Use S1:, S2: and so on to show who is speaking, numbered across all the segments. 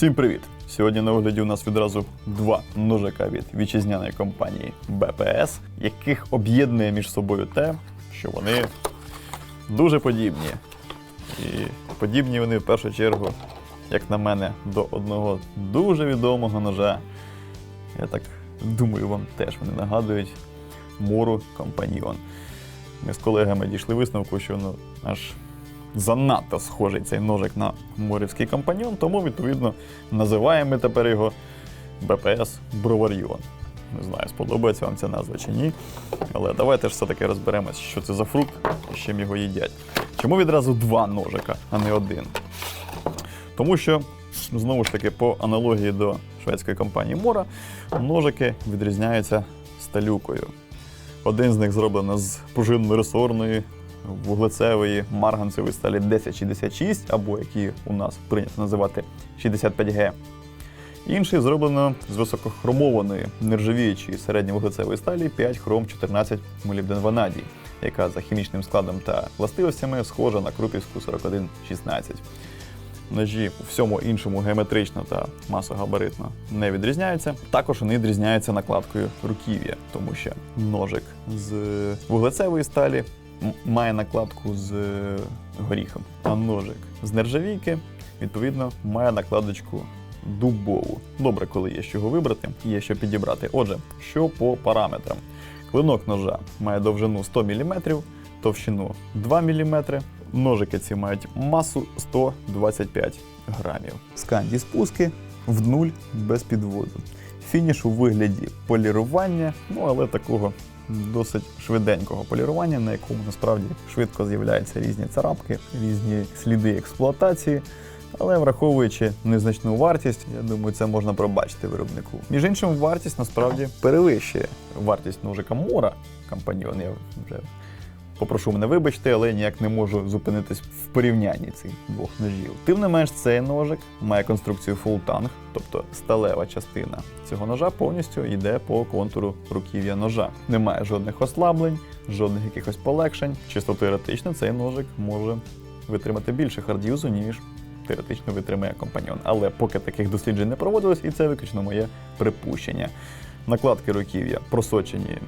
S1: Всім привіт! Сьогодні на огляді у нас відразу два ножика від вітчизняної компанії BPS, яких об'єднує між собою те, що вони дуже подібні. І подібні вони в першу чергу, як на мене, до одного дуже відомого ножа. Я так думаю, вам теж вони нагадують Мору Компаньйон. Ми з колегами дійшли висновку, що ну, аж занадто схожий цей ножик на морівський компаньйон, тому відповідно називаємо ми тепер його БПС Броварйон. Не знаю, сподобається вам ця назва чи ні. Але давайте ж все-таки розберемось, що це за фрукт і з чим його їдять. Чому відразу два ножика, а не один? Тому що, знову ж таки, по аналогії до шведської компанії Мора, ножики відрізняються сталюкою. Один з них зроблено з пружинно-ресорної, вуглецевої, марганцевої сталі 1066, або які у нас прийнято називати 65Г. Інший зроблено з високохромованої нержавіючої середньовуглецевої сталі 5 хром 14 молібден ванадій, яка за хімічним складом та властивостями схожа на крупівську 4116. Ножі у всьому іншому геометрично та масогабаритно не відрізняються. Також вони відрізняються накладкою руків'я, тому що ножик з вуглецевої сталі має накладку з горіхом, а ножик з нержавійки, відповідно, має накладочку дубову. Добре, коли є з чого вибрати, є що підібрати. Отже, що по параметрам? Клинок ножа має довжину 100 мм, товщину 2 мм. Ножики ці мають масу 125 грамів. Сканді спуски в нуль без підводу. Фініш у вигляді полірування, ну але такого досить швиденького полірування, на якому насправді швидко з'являються різні царапки, різні сліди експлуатації. Але враховуючи незначну вартість, я думаю, це можна пробачити виробнику. Між іншим, вартість насправді перевищує вартість ножика Мора компаньйон. Я вже попрошу мене вибачте, але ніяк не можу зупинитись в порівнянні цих двох ножів. Тим не менш, цей ножик має конструкцію tang, тобто сталева частина цього ножа повністю йде по контуру руків'я ножа. Немає жодних ослаблень, жодних якихось полегшень. Чисто теоретично цей ножик може витримати більше хардюзу, ніж теоретично витримує компаньйон. Але поки таких досліджень не проводилось, і це виключно моє припущення. Накладки руків'я просочені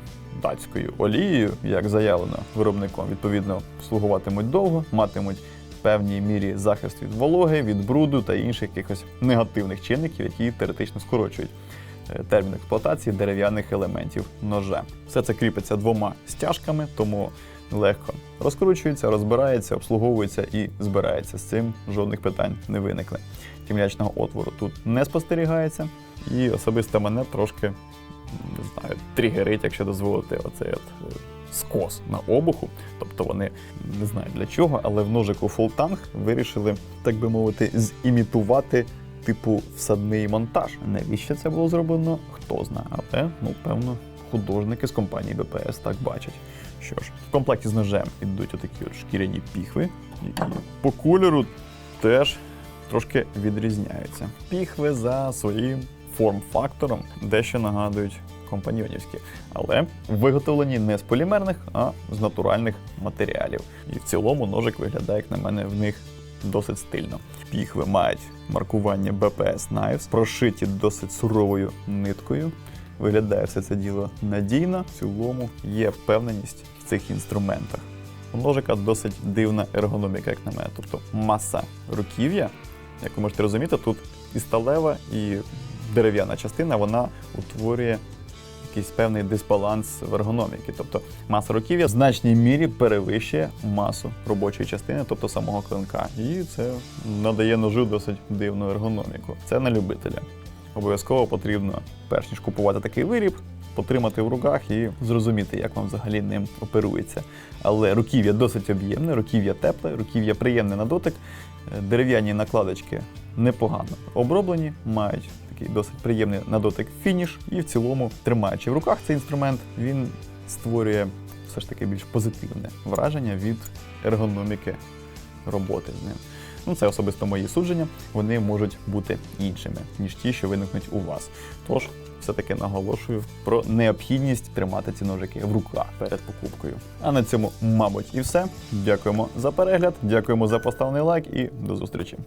S1: датською олією, як заявлено виробником, відповідно, слугуватимуть довго, матимуть в певній мірі захист від вологи, від бруду та інших якихось негативних чинників, які теоретично скорочують е, термін експлуатації дерев'яних елементів ножа. Все це кріпиться двома стяжками, тому легко розкручується, розбирається, обслуговується і збирається. З цим жодних питань не виникне. Тім'ячного отвору тут не спостерігається, і особисто мене трошки не знаю, тригерить, якщо дозволити оцей от е, скос на обуху. Тобто вони не знаю для чого, але в ножику Full вирішили, так би мовити, зімітувати типу всадний монтаж. Навіщо це було зроблено? Хто знає, але ну певно. Художники з компанії БПС так бачать. Що ж, в комплекті з ножем йдуть отакі от шкіряні піхви, які по кольору теж трошки відрізняються. Піхви за своїм форм-фактором дещо нагадують компаньйонівські, але виготовлені не з полімерних, а з натуральних матеріалів. І в цілому ножик виглядає, як на мене, в них досить стильно. Піхви мають маркування BPS Knives, прошиті досить суровою ниткою. Виглядає все це діло надійно. В цілому є впевненість в цих інструментах. У ножика досить дивна ергономіка, як на мене. Тобто маса руків'я, як ви можете розуміти, тут і сталева, і дерев'яна частина вона утворює якийсь певний дисбаланс в ергономіки. Тобто маса руків'я в значній мірі перевищує масу робочої частини, тобто самого клинка. І це надає ножу досить дивну ергономіку. Це на любителя. Обов'язково потрібно, перш ніж купувати такий виріб, потримати в руках і зрозуміти, як вам взагалі ним оперується. Але руків'я досить об'ємне, руків'я тепле, руків'я приємне на дотик. Дерев'яні накладочки непогано оброблені, мають такий досить приємний на дотик фініш, і в цілому, тримаючи в руках цей інструмент, він створює все ж таки більш позитивне враження від ергономіки роботи з ним. Ну, це особисто мої судження. Вони можуть бути іншими, ніж ті, що виникнуть у вас. Тож, все-таки наголошую про необхідність тримати ці ножики в руках перед покупкою. А на цьому, мабуть, і все. Дякуємо за перегляд, дякуємо за поставлений лайк і до зустрічі.